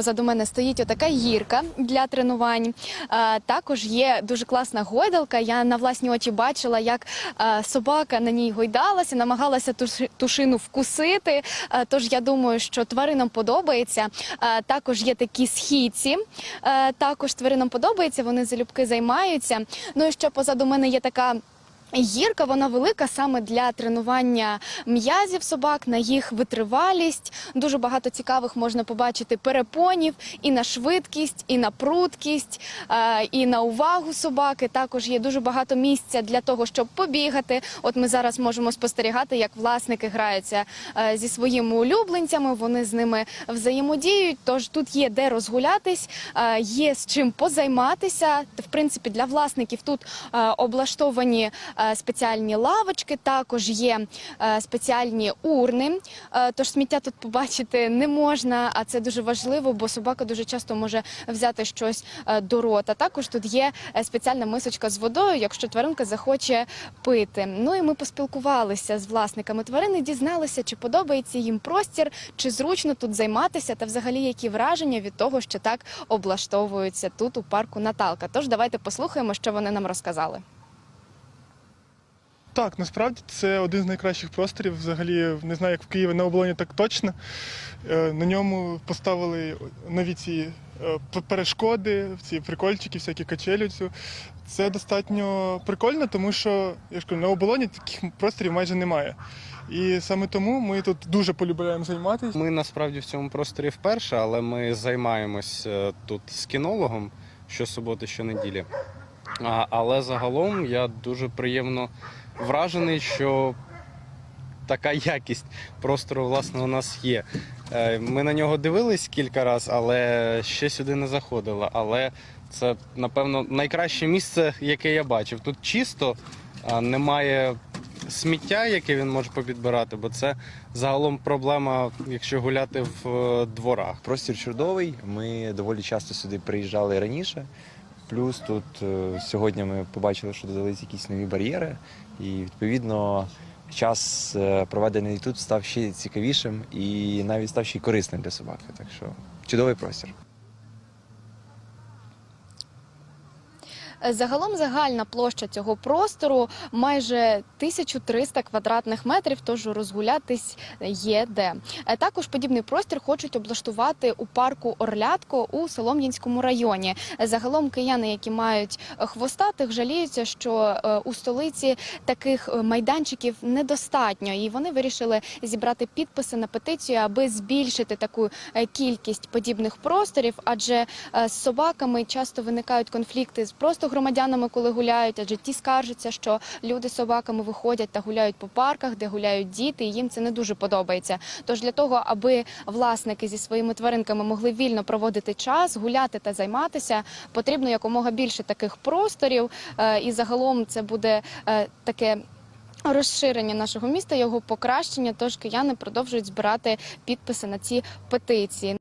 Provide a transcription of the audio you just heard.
Позаду мене стоїть отака гірка для тренувань. Е, Також є дуже класна гойдалка. Я на власні очі бачила, як е, собака на ній гойдалася, намагалася туши- тушину вкусити. Е, Тож я думаю, що тваринам подобається. Також є такі східці. Також тваринам подобається. Вони залюбки займаються. Ну і ще позаду мене є така. Гірка вона велика саме для тренування м'язів собак на їх витривалість. Дуже багато цікавих можна побачити перепонів і на швидкість, і на пруткість, е, і на увагу собаки. Також є дуже багато місця для того, щоб побігати. От ми зараз можемо спостерігати, як власники граються е, зі своїми улюбленцями. Вони з ними взаємодіють. Тож тут є де розгулятись, е, є з чим позайматися. В принципі, для власників тут облаштовані спеціальні лавочки, також є е, спеціальні урни. Е, Тож сміття тут побачити не можна, а це дуже важливо, бо собака дуже часто може взяти щось е, до рота. Також тут є е, спеціальна мисочка з водою, якщо тваринка захоче пити. Ну і ми поспілкувалися з власниками тварини, дізналися, чи подобається їм простір, чи зручно тут займатися, та взагалі які враження від того, що так облаштовуються тут у парку Наталка. Тож давайте послухаємо, що вони нам розказали. Так, насправді це один з найкращих просторів. Взагалі, не знаю, як в Києві на оболоні так точно. Е, На ньому поставили нові ці е, перешкоди, ці прикольчики, всякі качелі. Цю. Це достатньо прикольно, тому що я ж кажу, на оболоні таких просторів майже немає. І саме тому ми тут дуже полюбляємо займатися. Ми насправді в цьому просторі вперше, але ми займаємось е, тут з кінологом щосуботи, щонеділі. Але загалом я дуже приємно вражений, що така якість простору власне у нас є. Е, Ми на нього дивились кілька разів, але ще сюди не заходили. Але це, напевно, найкраще місце, яке я бачив. Тут чисто, немає сміття, яке він може попідбирати, бо це загалом проблема, якщо гуляти в е, дворах. Простір чудовий. Ми доволі часто сюди приїжджали раніше. Плюс тут е, сьогодні ми побачили, що додались якісь нові бар'єри, і відповідно час е, проведений тут став ще цікавішим і навіть став ще й корисним для собаки. Так що чудовий простір. Загалом загальна площа цього простору майже 1300 квадратних метрів, тож розгулятись є де. Е, Також подібний простір хочуть облаштувати у парку Орлятко у Солом'янському районі. Загалом кияни, які мають хвостатих, жаліються, що е, у столиці таких е, майданчиків недостатньо, і вони вирішили зібрати підписи на петицію, аби збільшити таку кількість подібних просторів, адже з собаками часто виникають конфлікти з просто громадянами, коли гуляють, адже ті скаржаться, що люди з собаками виходять та гуляють по парках, де гуляють діти, і їм це не дуже подобається. Тож для того, аби власники зі своїми тваринками могли вільно проводити час, гуляти та займатися, потрібно якомога більше таких просторів. Е, І загалом це буде е, таке. Розширення нашого міста, його покращення, тож кияни продовжують збирати підписи на ці петиції.